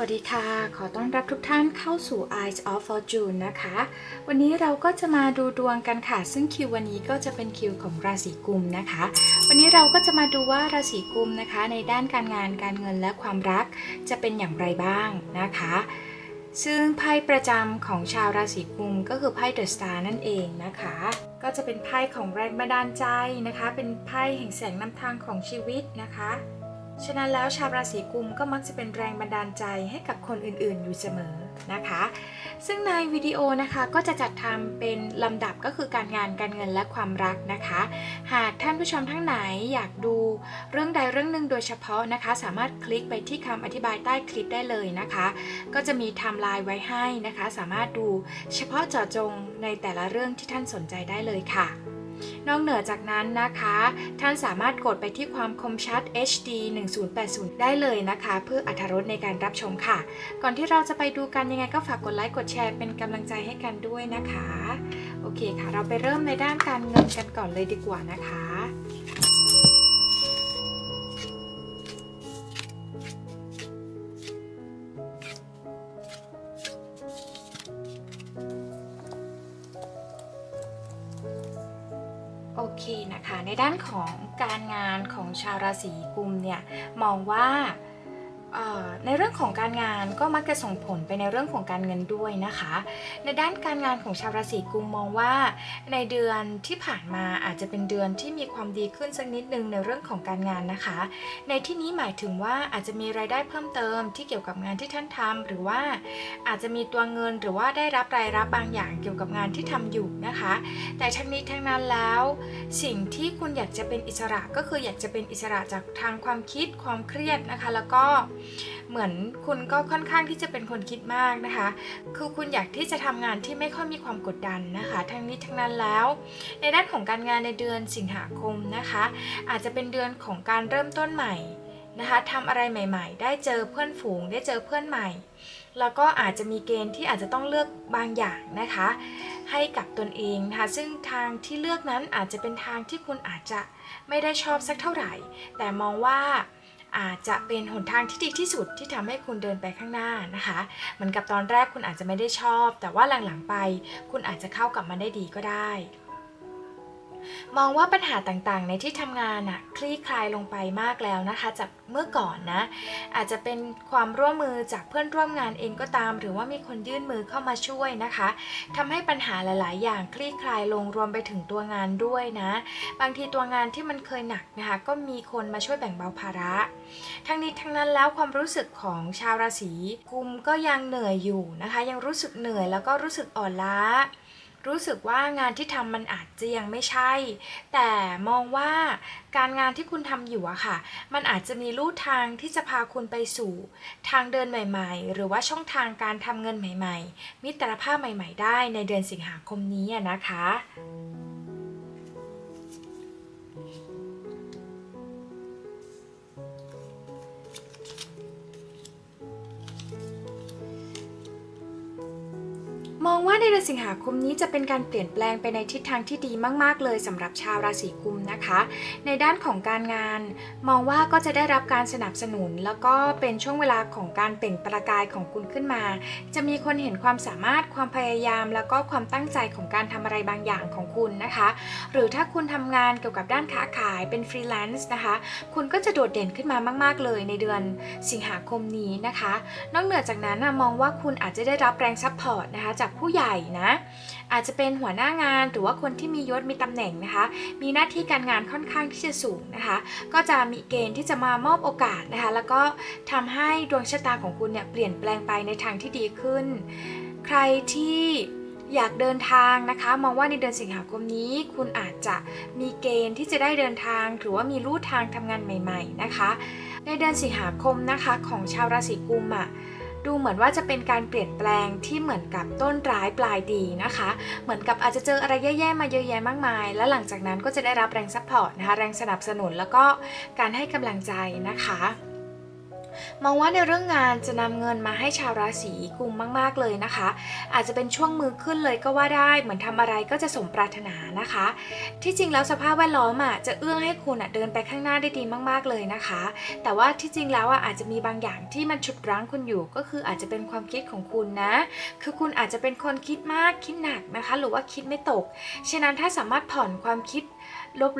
วัสดีค่ะ ขอต้อนรับทุกท่านเข้าสู่ Eyes of Fortune นะคะ วันนี้เราก็จะมาดูดวงกันค่ะ ซึ่งคิววันนี้ก็จะเป็นคิวของราศีกุมนะคะ วันนี้เราก็จะมาดูว่าราศีกุมนะคะ ในด้านการงานการเงินและความรักจะเป็นอย่างไรบ้างนะคะ ซึ่งไพ่ประจำของชาวราศีกุมก็คือไพ่เดอะสตาร์นั่นเองนะคะ ก็จะเป็นไพ่ของแรงบันดาลใจนะคะ เป็นไพ่แห่งแสงนำทางของชีวิตนะคะ ฉะนั้นแล้วชาวราศีกุมก็มักจะเป็นแรงบันดาลใจให้กับคนอื่นๆ อยู่เสมอนะคะ ซึ่งในวิดีโอนะคะก็จะจัดทำเป็นลำดับก็คือการงานการเงินและความรักนะคะ หากท่านผู้ชมทั้งไหนอยากดูเรื่องใดเรื่องหนึ่งโดยเฉพาะนะคะ สามารถคลิกไปที่คำอธิบายใต้คลิปได้เลยนะคะ ก็จะมีไทม์ไลน์ไว้ให้นะคะ สามารถดูเฉพาะเจาะจงในแต่ละเรื่องที่ท่านสนใจได้เลยค่ะ นอกเหนือจากนั้นนะคะ ท่านสามารถกดไปที่ความคมชัด HD 1080 ได้เลยนะคะ เพื่ออรรถรสในการรับชมค่ะ ก่อนที่เราจะไปดูกันยังไงก็ฝากกดไลค์กดแชร์เป็นกำลังใจให้กันด้วยนะคะ โอเคค่ะ เราไปเริ่มในด้านการเงินกันก่อนเลยดีกว่านะคะ โอเคนะคะ ในด้านของการงานของชาวราศีกุมเนี่ยมองว่า ในเรื่องของการงานก็มักจะส่งผลไปในเรื่องของการเงินด้วยนะคะ ในด้านการงานของชาวราศีกุมมองว่า ในเดือนที่ผ่านมาอาจจะเป็นเดือนที่มีความดีขึ้นสักนิดนึงในเรื่องของการงานนะคะ ในที่นี้หมายถึงว่าอาจจะมีรายได้เพิ่มเติมที่เกี่ยวกับงานที่ท่านทำหรือว่าอาจจะมีตัวเงินหรือว่าได้รับรายรับบางอย่างเกี่ยวกับงานที่ทำอยู่นะคะ แต่ทั้งนี้ทั้งนั้นแล้ว สิ่งที่คุณอยากจะเป็นอิสระก็คืออยากจะเป็นอิสระจากทางความคิดความเครียดนะคะ แล้วก็เหมือนคุณก็ค่อนข้างที่จะเป็นคนคิดมากนะคะ คือคุณอยากที่จะทำงานที่ไม่ค่อยมีความกดดันนะคะ ทั้งนี้ทั้งนั้นแล้ว ในด้านของการงานในเดือนสิงหาคมนะคะ อาจจะเป็นเดือนของการเริ่มต้นใหม่นะคะทำอะไรใหม่ ๆ ได้เจอเพื่อนฝูง ได้เจอเพื่อนใหม่ แล้วก็อาจจะมีเกณฑ์ที่อาจจะต้องเลือกบางอย่างนะคะ ให้กับตนเองนะคะ ซึ่งทางที่เลือกนั้นอาจจะเป็นทางที่คุณอาจจะไม่ได้ชอบสักเท่าไหร่ แต่มองว่า อาจจะเป็นหนทางที่ดีที่สุดที่ทำให้คุณเดินไปข้างหน้านะคะเหมือนกับตอนแรกคุณอาจจะไม่ได้ชอบ แต่ว่าหลังๆไป คุณอาจจะเข้ากลับมาได้ดีก็ได้ มองว่าปัญหาต่างๆ ในที่ทำงานอะคลี่คลายลงไปมากแล้วนะคะ จากเมื่อก่อนนะ อาจจะเป็นความร่วมมือจากเพื่อนร่วมงานเองก็ตาม หรือว่ามีคนยื่นมือเข้ามาช่วยนะคะทำให้ปัญหาหลาย ๆ อย่างคลี่คลายลงรวมไปถึงตัวงานด้วยนะ บางทีตัวงานที่มันเคยหนักนะคะ ก็มีคนมาช่วยแบ่งเบาภาระ ทั้งนี้ทั้งนั้นแล้วความรู้สึกของชาวราศีกุมก็ยังเหนื่อยอยู่นะคะ ยังรู้สึกเหนื่อยแล้วก็รู้สึกอ่อนล้า รู้สึกว่างานที่ทำมันอาจจะยังไม่ใช่ แต่มองว่าการงานที่คุณทำอยู่อะค่ะ มันอาจจะมีลู่ทางที่จะพาคุณไปสู่ ทางเดินใหม่ๆ หรือว่าช่องทางการทำเงินใหม่ ๆ มิตรภาพใหม่ ๆ ได้ในเดือนสิงหาคมนี้อะนะคะ มองว่าในเดือนสิงหาคมนี้จะเป็นการเปลี่ยนแปลงไปในทิศทางที่ดีมาก ๆ เลยสำหรับชาวราศีกุมนะคะ ในด้านของการงาน มองว่าก็จะได้รับการสนับสนุน แล้วก็เป็นช่วงเวลาของการเปล่งประกายของคุณขึ้นมา จะมีคนเห็นความสามารถความพยายาม แล้วก็ความตั้งใจของการทำอะไรบางอย่างของคุณนะคะ หรือถ้าคุณทำงานเกี่ยวกับด้านค้าขายเป็นฟรีแลนซ์นะคะ คุณก็จะโดดเด่นขึ้นมามาก ๆ เลยในเดือนสิงหาคมนี้นะคะ นอกเหนือจากนั้นมองว่าคุณอาจจะได้รับแรงซัพพอร์ตนะคะจากผู้ใหญ่นะ อาจจะเป็นหัวหน้างานหรือว่าคนที่มียศมีตำแหน่งนะคะ มีหน้าที่การงานค่อนข้างที่จะสูงนะคะ ก็จะมีเกณฑ์ที่จะมามอบโอกาสนะคะ แล้วก็ทำให้ดวงชะตาของคุณเนี่ยเปลี่ยนแปลงไปในทางที่ดีขึ้น ใครที่อยากเดินทางนะคะมองว่าในเดือนสิงหาคมนี้ คุณอาจจะมีเกณฑ์ที่จะได้เดินทาง หรือว่ามีลู่ทางทำงานใหม่ ๆนะคะ ในเดือนสิงหาคมนะคะของชาวราศีกุมอะ ดูเหมือนว่าจะเป็นการเปลี่ยนแปลงที่เหมือนกับต้นร้ายปลายดีนะคะ เหมือนกับอาจจะเจออะไรแย่ๆมาเยอะแยะมากมาย และหลังจากนั้นก็จะได้รับแรงซัพพอร์ตนะคะ แรงสนับสนุนแล้วก็การให้กำลังใจนะคะ มองว่าในเรื่องงานจะนำเงินมาให้ชาวราศีกุมมาก ๆ เลยนะคะ อาจจะเป็นช่วงมือขึ้นเลยก็ว่าได้เหมือนทำอะไรก็จะสมปรารถนานะคะ ที่จริงแล้วสภาพแวดล้อมอะจะเอื้อให้คุณอะเดินไปข้างหน้าได้ดีมาก ๆ เลยนะคะ แต่ว่าที่จริงแล้วอะอาจจะมีบางอย่างที่มันฉุดรั้งคุณอยู่ ก็คืออาจจะเป็นความคิดของคุณนะ คือคุณอาจจะเป็นคนคิดมากคิดหนักนะคะ หรือว่าคิดไม่ตก ฉะนั้นถ้าสามารถผ่อนความคิด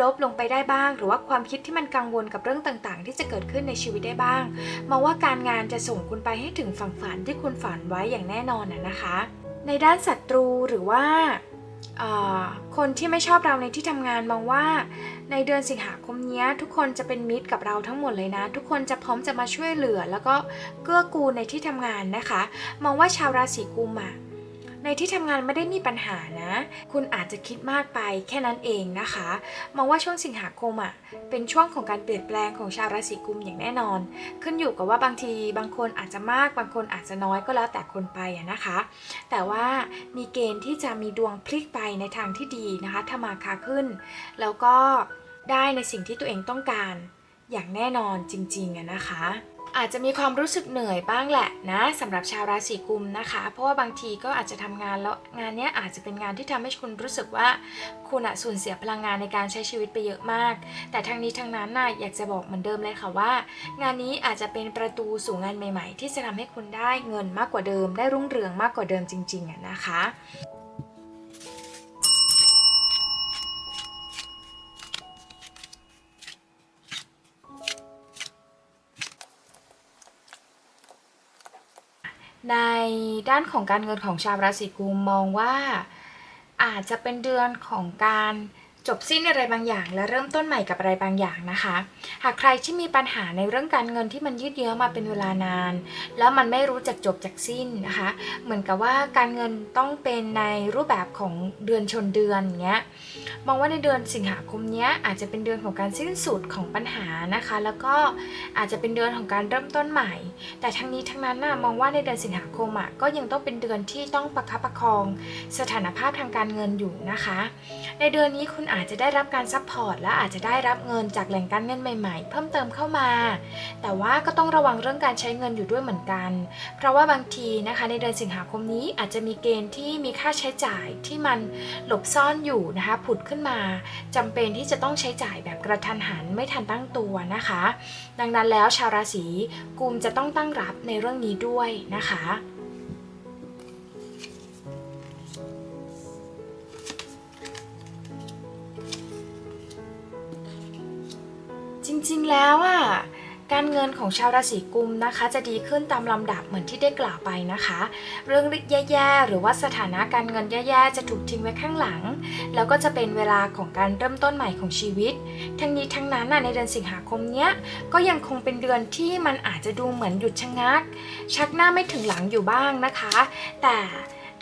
ลบๆลงไปได้บ้าง หรือว่าความคิดที่มันกังวลกับเรื่องต่างๆ ที่จะเกิดขึ้นในชีวิตได้บ้างมองว่าการงานจะส่งคุณไปให้ถึงฝั่งฝันที่คุณฝันไว้อย่างแน่นอนนะนะคะ ในด้านศัตรูหรือว่าคนที่ไม่ชอบเราในที่ทำงานมองว่า ในเดือนสิงหาคมนี้ทุกคนจะเป็นมิตรกับเราทั้งหมดเลยนะ ทุกคนจะพร้อมจะมาช่วยเหลือ แล้วก็เกื้อกูลในที่ทำงานนะคะ มองว่าชาวราศีกุมอะ ในที่ทำงานไม่ได้มีปัญหานะ คุณอาจจะคิดมากไปแค่นั้นเองนะคะ มองว่าช่วงสิงหาคมอะ เป็นช่วงของการเปลี่ยนแปลงของชาวราศีกุมอย่างแน่นอน ขึ้นอยู่กับว่าบางทีบางคนอาจจะมากบางคนอาจจะน้อยก็แล้วแต่คนไปอะนะคะ แต่ว่ามีเกณฑ์ที่จะมีดวงพลิกไปในทางที่ดีนะคะถ้ามาคาขึ้น แล้วก็ได้ในสิ่งที่ตัวเองต้องการอย่างแน่นอนจริงๆอะนะคะ อาจจะมีความรู้สึกเหนื่อยบ้างแหละนะสำหรับชาวราศีกุมนะคะ เพราะว่าบางทีก็อาจจะทำงานแล้วงานนี้อาจจะเป็นงานที่ทำให้คุณรู้สึกว่า คุณอะสูญเสียพลังงานในการใช้ชีวิตไปเยอะมาก แต่ทั้งนี้ทั้งนั้นน่ะอยากจะบอกเหมือนเดิมเลยค่ะว่า งานนี้อาจจะเป็นประตูสู่งานใหม่ ๆ ที่จะทำให้คุณได้เงินมากกว่าเดิม ได้รุ่งเรืองมากกว่าเดิมจริงๆอะนะคะ ในด้านของการเงินของชาวราศีกุมมองว่าอาจจะเป็นเดือนของการ จบสิ้นอะไรบางอย่าง และเริ่มต้นใหม่กับอะไรบางอย่างนะคะ หากใครที่มีปัญหาในเรื่องการเงินที่มันยืดเยื้อมาเป็นเวลานาน แล้วมันไม่รู้จักจบจากสิ้นนะคะ เหมือนกับว่าการเงินต้องเป็นในรูปแบบของเดือนชนเดือนอย่างเงี้ยมองว่าในเดือนสิงหาคมเนี้ยอาจจะเป็นเดือนของการสิ้นสุดของปัญหานะคะ แล้วก็อาจจะเป็นเดือนของการเริ่มต้นใหม่ แต่ทั้งนี้ทั้งนั้นน่ะมองว่าในเดือนสิงหาคมอะก็ยังต้องเป็นเดือนที่ต้องประคับประคอง สถานภาพทางการเงินอยู่นะคะ ในเดือนนี้คุณอาจจะได้รับการซัพพอร์ตและอาจจะได้รับเงินจากแหล่งการเงินใหม่ๆ เพิ่มเติมเข้ามา แต่ว่าก็ต้องระวังเรื่องการใช้เงินอยู่ด้วยเหมือนกัน เพราะว่าบางทีนะคะในเดือนสิงหาคมนี้อาจจะมีเกณฑ์ที่มีค่าใช้จ่ายที่มันหลบซ่อนอยู่นะคะผุดขึ้นมาจำเป็นที่จะต้องใช้จ่ายแบบกระทันหันไม่ทันตั้งตัวนะคะ ดังนั้นแล้วชาวราศีกุมจะต้องตั้งรับในเรื่องนี้ด้วยนะคะ ๆแล้วอะการเงินของชาวราศีกุมนะคะ จะดีขึ้นตามลำดับเหมือนที่ได้กล่าวไปนะคะ เรื่องแย่ๆหรือว่าสถานะการเงินแย่ๆจะถูกทิ้งไว้ข้างหลัง แล้วก็จะเป็นเวลาของการเริ่มต้นใหม่ของชีวิต ทั้งนี้ทั้งนั้นในเดือนสิงหาคมเนี้ยก็ยังคงเป็นเดือนที่มันอาจจะดูเหมือนหยุดชะงัก ชักหน้าไม่ถึงหลังอยู่บ้างนะคะ แต่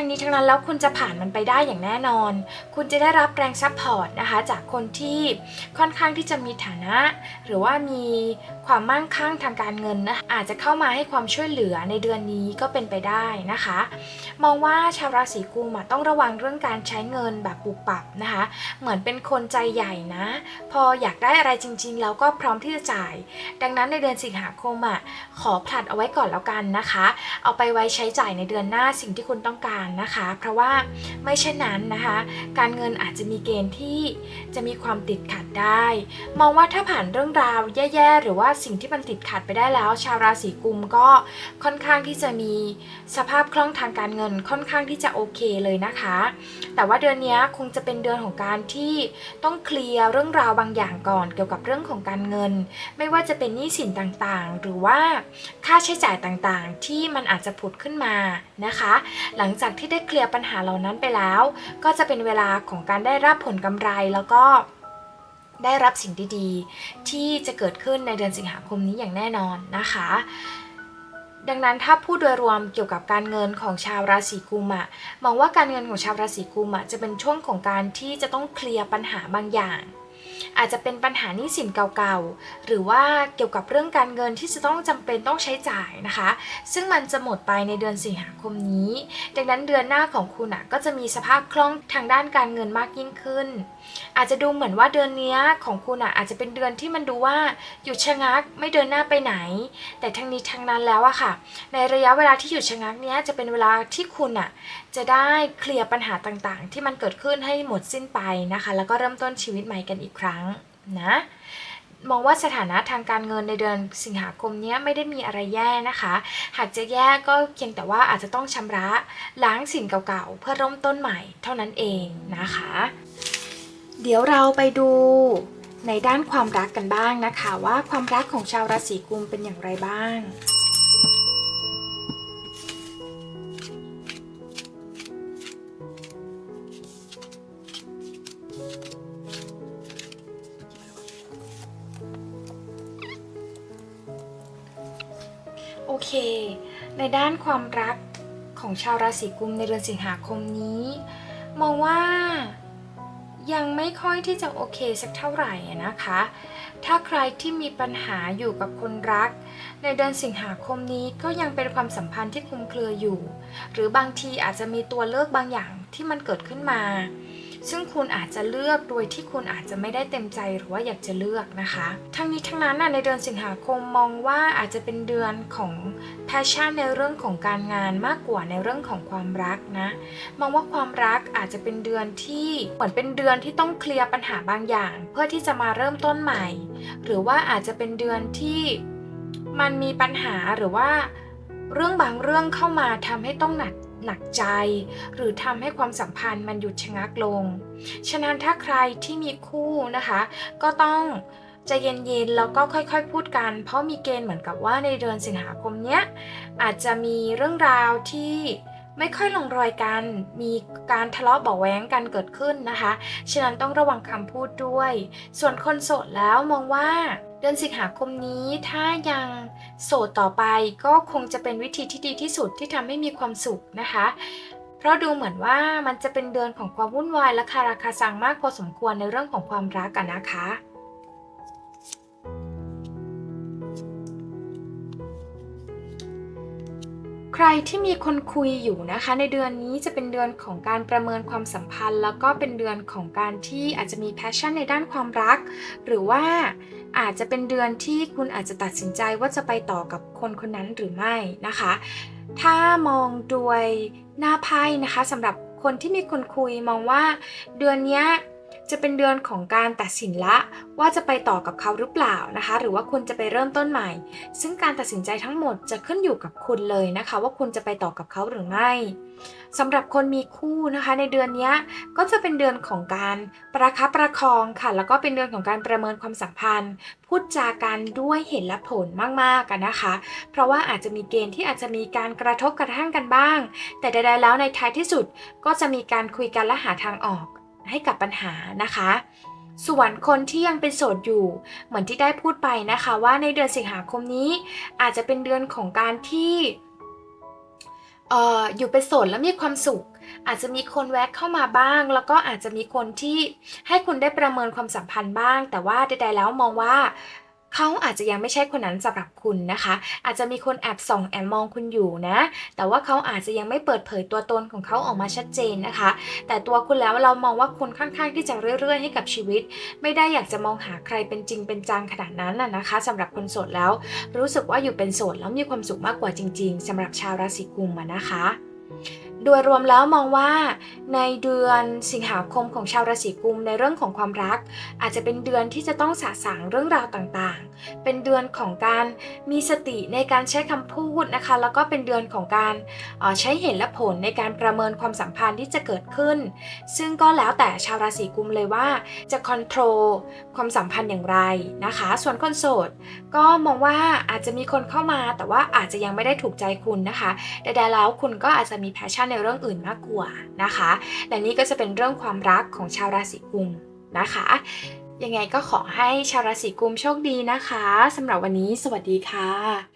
ทั้งนี้ทั้งนั้นแล้วคุณจะผ่านมันไปได้อย่างแน่นอน คุณจะได้รับแรงซัพพอร์ตนะคะจากคนที่ค่อนข้างที่จะมีฐานะ หรือว่ามี ความมั่งคั่งทางการเงินนะอาจจะเข้ามาให้ความช่วยเหลือในเดือนนี้ก็เป็นไปได้นะคะ มองว่าชาวราศีกุมต้องระวังเรื่องการใช้เงินแบบปุบปับนะคะ เหมือนเป็นคนใจใหญ่นะ พออยากได้อะไรจริง ๆ แล้วก็พร้อมที่จะจ่าย ดังนั้นในเดือนสิงหาคมอะขอผลัดเอาไว้ก่อนแล้วกันนะคะ เอาไปไว้ใช้จ่ายในเดือนหน้าสิ่งที่คุณต้องการนะคะ เพราะว่าไม่เช่นนั้นนะคะ การเงินอาจจะมีเกณฑ์ที่จะมีความติดขัดได้ มองว่าถ้าผ่านเรื่องราวแย่ๆหรือว่าสิ่งที่มันติดขัดไปได้แล้ว ชาวราศีกุมก็ค่อนข้างที่จะมีสภาพคล่องทางการเงินค่อนข้างที่จะโอเคเลยนะคะ แต่ว่าเดือนนี้คงจะเป็นเดือนของการที่ต้องเคลียร์เรื่องราวบางอย่างก่อน เกี่ยวกับเรื่องของการเงิน ไม่ว่าจะเป็นหนี้สินต่างๆ หรือว่าค่าใช้จ่ายต่างๆ ที่มันอาจจะผุดขึ้นมานะคะ หลังจากที่ได้เคลียร์ปัญหาเหล่านั้นไปแล้ว ก็จะเป็นเวลาของการได้รับผลกำไรแล้วก็ ได้รับสิ่งดีๆ ที่จะเกิดขึ้นในเดือนสิงหาคมนี้อย่างแน่นอนนะคะ ดังนั้นถ้าพูดโดยรวมเกี่ยวกับการเงินของชาวราศีกุมอะมองว่าการเงินของชาวราศีกุมอะจะเป็นช่วงของการที่จะต้องเคลียร์ปัญหาบางอย่างอาจจะเป็นปัญหานี้สินเก่าๆ หรือว่าเกี่ยวกับเรื่องการเงินที่จะต้องจำเป็นต้องใช้จ่ายนะคะ ซึ่งมันจะหมดไปในเดือนสิงหาคมนี้ ดังนั้นเดือนหน้าของคุณอะก็จะมีสภาพคล่องทางด้านการเงินมากยิ่งขึ้นอาจจะดูเหมือนว่าเดือนนี้ของคุณอะอาจจะเป็นเดือนที่มันดูว่าหยุดชะงักไม่เดินหน้าไปไหน แต่ทั้งนี้ทั้งนั้นแล้วอะค่ะ ในระยะเวลาที่หยุดชะงักเนี้ยจะเป็นเวลาที่คุณอะจะได้เคลียร์ปัญหาต่างๆ ที่มันเกิดขึ้นให้หมดสิ้นไปนะคะ แล้วก็เริ่มต้นชีวิตใหม่กันอีกครั้งนะมองว่าสถานะทางการเงินในเดือนสิงหาคมนี้ไม่ได้มีอะไรแย่นะคะ หากจะแย่ก็เพียงแต่ว่าอาจจะต้องชำระล้างสิ่งเก่าๆ เพื่อเริ่มต้นใหม่เท่านั้นเองนะคะ เดี๋ยวเราไปดูในด้านความรักกันบ้างนะคะว่าความรักของชาวราศีกุมเป็นอย่างไรบ้าง โอเค ในด้านความรักของชาวราศีกุมในเดือนสิงหาคมนี้ มองว่า ยังไม่ค่อยที่จะโอเคสักเท่าไหร่นะคะ ถ้าใครที่มีปัญหาอยู่กับคนรัก ในเดือนสิงหาคมนี้ก็ยังเป็นความสัมพันธ์ที่คลุมเครืออยู่ หรือบางทีอาจจะมีตัวเลือกบางอย่างที่มันเกิดขึ้นมา ซึ่งคุณอาจจะเลือกโดยที่คุณอาจจะไม่ได้เต็มใจหรือว่าอยากจะเลือกนะคะ ทั้งนี้ทั้งนั้นน่ะในเดือนสิงหาคมมองว่าอาจจะเป็นเดือนของแพชชั่นในเรื่องของการงานมากกว่าในเรื่องของความรักนะ มองว่าความรักอาจจะเป็นเดือนที่เหมือนเป็นเดือนที่ต้องเคลียร์ปัญหาบางอย่าง เพื่อที่จะมาเริ่มต้นใหม่ หรือว่าอาจจะเป็นเดือนที่มันมีปัญหาหรือว่าเรื่องบางเรื่องเข้ามาทำให้ต้องหนัก หนักใจ หรือทำให้ความสัมพันธ์มันหยุดชะงักลง ฉะนั้นถ้าใครที่มีคู่นะคะ ก็ต้องใจเย็นๆ แล้วก็ค่อยๆ พูดกัน เพราะมีเกณฑ์เหมือนกับว่าในเดือนสิงหาคมเนี้ยอาจจะมีเรื่องราวที่ ไม่ค่อยลงรอยกัน มีการทะเลาะเบาะแว้งกันเกิดขึ้นนะคะ ฉะนั้นต้องระวังคำพูดด้วย ส่วนคนโสดแล้วมองว่าเดือนสิงหาคมนี้ถ้ายังโสดต่อไปก็คงจะเป็นวิธีที่ดีที่สุดที่ทำให้มีความสุขนะคะ เพราะดูเหมือนว่ามันจะเป็นเดือนของความวุ่นวายและคาราคาซังมากพอสมควรในเรื่องของความรักกันนะคะ รที่มีคนคุยอยู่นะคะ ในเดือนนี้จะเป็นเดือนของการประเมินความสัมพันธ์ แล้วก็เป็นเดือนของการที่อาจจะมีแพชชั่นในด้านความรัก หรือว่าอาจจะเป็นเดือนที่คุณอาจจะตัดสินใจว่าจะไปต่อกับคนคนนั้นหรือไม่นะคะ ถ้ามองโดยหน้าไพ่นะคะสำหรับคนที่มีคนคุยมองว่าเดือนนี้ จะเป็นเดือนของการตัดสินละว่าจะไปต่อกับเขาหรือเปล่านะคะ หรือว่าคุณจะไปเริ่มต้นใหม่ ซึ่งการตัดสินใจทั้งหมดจะขึ้นอยู่กับคุณเลยนะคะ ว่าคุณจะไปต่อกับเขาหรือไม่สำหรับคนมีคู่นะคะ ในเดือนนี้ก็จะเป็นเดือนของการประคับประคองค่ะ แล้วก็เป็นเดือนของการประเมินความสัมพันธ์ พูดจากันด้วยเหตุและผลมากๆกันนะคะ เพราะว่าอาจจะมีเกณฑ์ที่อาจจะมีการกระทบกระทั่งกันบ้าง แต่ใดๆแล้วในท้ายที่สุดก็จะมีการคุยกันและหาทางออก ให้กับปัญหานะคะ ส่วนคนที่ยังเป็นโสดอยู่ เหมือนที่ได้พูดไปนะคะว่าในเดือนสิงหาคมนี้ อาจจะเป็นเดือนของการที่เอ่ออยู่เป็นโสดแล้วมีความสุข อาจจะมีคนแวะเข้ามาบ้าง แล้วก็อาจจะมีคนที่ให้คุณได้ประเมินความสัมพันธ์บ้าง แต่ว่าใดๆแล้วมองว่า เขาอาจจะยังไม่ใช่คนนั้นสำหรับคุณนะคะ อาจจะมีคนแอบส่องแอบมองคุณอยู่นะ แต่ว่าเขาอาจจะยังไม่เปิดเผยตัวตนของเขาออกมาชัดเจนนะคะ แต่ตัวคุณแล้วเรามองว่าคุณค่อนข้างที่จะเรื่อย ๆ ให้กับชีวิต ไม่ได้อยากจะมองหาใครเป็นจริงเป็นจังขนาดนั้นน่ะนะคะสำหรับคนโสดแล้ว รู้สึกว่าอยู่เป็นโสดแล้วมีความสุขมากกว่าจริง ๆสำหรับชาวราศีกุมนะคะ โดยรวมแล้วมองว่าในเดือนสิงหาคมของชาวราศีกุมในเรื่องของความรัก อาจจะเป็นเดือนที่จะต้องสะสางเรื่องราวต่างๆ เป็นเดือนของการมีสติในการใช้คำพูดนะคะ แล้วก็เป็นเดือนของการใช้เหตุและผลในการประเมินความสัมพันธ์ที่จะเกิดขึ้น ซึ่งก็แล้วแต่ชาวราศีกุมเลยว่าจะคอนโทรลความสัมพันธ์อย่างไรนะคะ ส่วนคนโสดก็มองว่าอาจจะมีคนเข้ามา แต่ว่าอาจจะยังไม่ได้ถูกใจคุณนะคะใดๆแล้วคุณก็อาจจะมีแพชชั่นในเรื่องอื่นมากกว่านะคะ และนี่ก็จะเป็นเรื่องความรักของชาวราศีกุมนะคะ ยังไงก็ขอให้ชาวราศีกุมโชคดีนะคะสำหรับวันนี้สวัสดีค่ะ